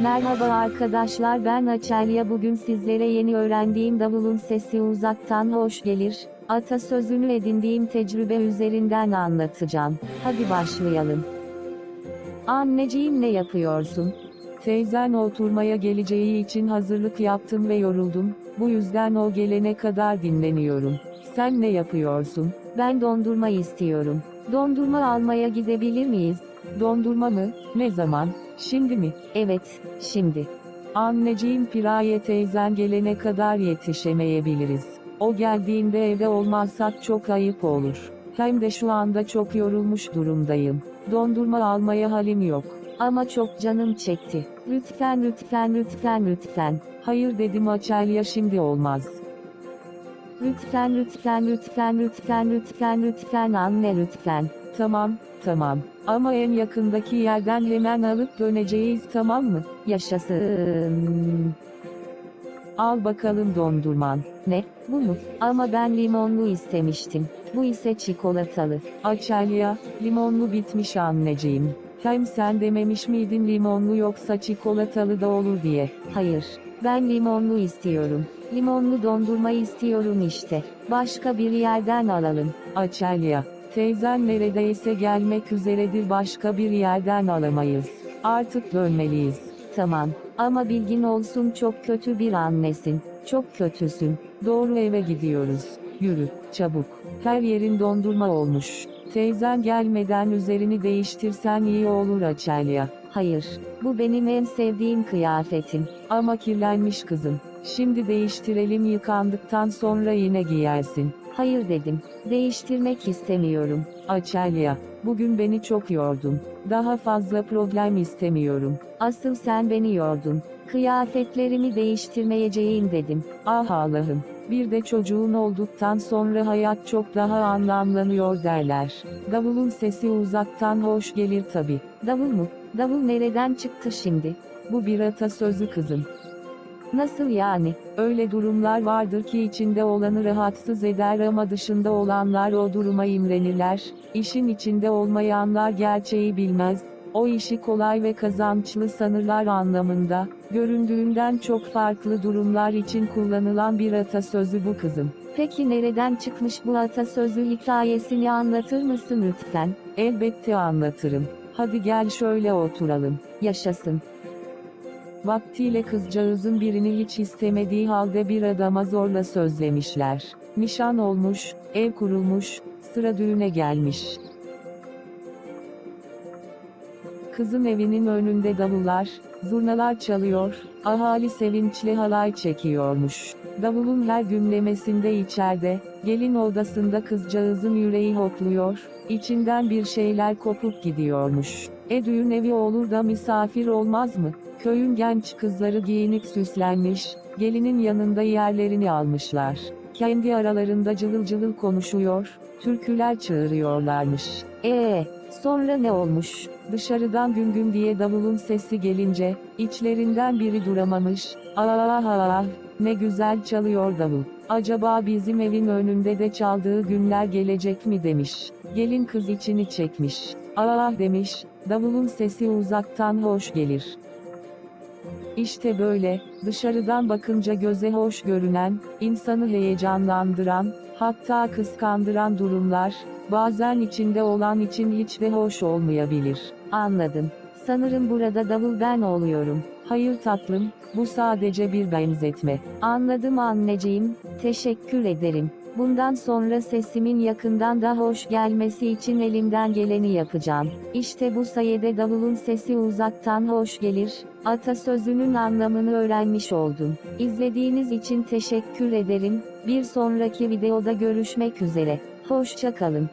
Merhaba arkadaşlar ben Açelya bugün sizlere yeni öğrendiğim davulun sesi uzaktan hoş gelir. Atasözünü edindiğim tecrübe üzerinden anlatacağım. Hadi başlayalım. Anneciğim ne yapıyorsun? Teyzen oturmaya geleceği için hazırlık yaptım ve yoruldum. Bu yüzden o gelene kadar dinleniyorum. Sen ne yapıyorsun? Ben dondurma istiyorum. Dondurma almaya gidebilir miyiz? Dondurma mı? Ne zaman? Şimdi mi? Evet, şimdi. Anneciğim Piraye teyzen gelene kadar yetişemeyebiliriz. O geldiğinde evde olmazsak çok ayıp olur. Hem de şu anda çok yorulmuş durumdayım. Dondurma almaya halim yok. Ama çok canım çekti. Lütfen lütfen lütfen lütfen. Hayır dedim Açelya şimdi olmaz. Lütfen lütfen lütfen lütfen lütfen lütfen anne lütfen. Tamam, tamam. Ama en yakındaki yerden hemen alıp döneceğiz tamam mı? Yaşasın. Al bakalım dondurman. Ne? Bu mu? Ama ben limonlu istemiştim. Bu ise çikolatalı. Açelya, limonlu bitmiş anneciğim. Hem sen dememiş miydin limonlu yoksa çikolatalı da olur diye. Hayır. Ben limonlu istiyorum. Limonlu dondurma istiyorum işte. Başka bir yerden alalım. Açelya, teyzen neredeyse gelmek üzeredir başka bir yerden alamayız. Artık dönmeliyiz. Tamam. Ama bilgin olsun çok kötü bir annesin. Çok kötüsün. Doğru eve gidiyoruz. Yürü, çabuk. Her yerin dondurma olmuş. Teyzen gelmeden üzerini değiştirsen iyi olur Açelya. Hayır. Bu benim en sevdiğim kıyafetim. Ama kirlenmiş kızım. Şimdi değiştirelim yıkandıktan sonra yine giyersin. Hayır dedim. Değiştirmek istemiyorum. Açelya, bugün beni çok yordun. Daha fazla problem istemiyorum. Asıl sen beni yordun. Kıyafetlerimi değiştirmeyeceğim dedim. Ah Allah'ım, bir de çocuğun olduktan sonra hayat çok daha anlamlanıyor derler. Davulun sesi uzaktan hoş gelir tabi. Davul mu? Davul nereden çıktı şimdi? Bu bir atasözü kızım. Nasıl yani? Öyle durumlar vardır ki içinde olanı rahatsız eder ama dışında olanlar o duruma imrenirler. İşin içinde olmayanlar gerçeği bilmez. O işi kolay ve kazançlı sanırlar anlamında, göründüğünden çok farklı durumlar için kullanılan bir atasözü bu kızım. Peki nereden çıkmış bu atasözü hikayesini anlatır mısın lütfen? Elbette anlatırım. Hadi gel şöyle oturalım. Yaşasın. Vaktiyle kızcağızın birini hiç istemediği halde bir adama zorla sözlemişler. Nişan olmuş, ev kurulmuş, sıra düğüne gelmiş. Kızın evinin önünde davullar, zurnalar çalıyor, ahali sevinçli halay çekiyormuş. Davulun her gümlemesinde içeride, gelin odasında kızcağızın yüreği hopluyor, içinden bir şeyler kopup gidiyormuş. E düğün evi olur da misafir olmaz mı? Köyün genç kızları giyinip süslenmiş, gelinin yanında yerlerini almışlar. Kendi aralarında cıvıl cıvıl konuşuyor, türküler çığırıyorlarmış. Ee, sonra ne olmuş? Dışarıdan gün gün diye davulun sesi gelince, içlerinden biri duramamış, ah ah ne güzel çalıyor davul. Acaba bizim evin önünde de çaldığı günler gelecek mi demiş. Gelin kız içini çekmiş. Ah demiş, davulun sesi uzaktan hoş gelir. İşte böyle, dışarıdan bakınca göze hoş görünen, insanı heyecanlandıran, hatta kıskandıran durumlar, bazen içinde olan için hiç de hoş olmayabilir. Anladım. Sanırım burada davul ben oluyorum. Hayır tatlım, bu sadece bir benzetme. Anladım anneciğim, teşekkür ederim. Bundan sonra sesimin yakından da hoş gelmesi için elimden geleni yapacağım. İşte bu sayede davulun sesi uzaktan hoş gelir. Atasözünün anlamını öğrenmiş oldum. İzlediğiniz için teşekkür ederim. Bir sonraki videoda görüşmek üzere. Hoşça kalın.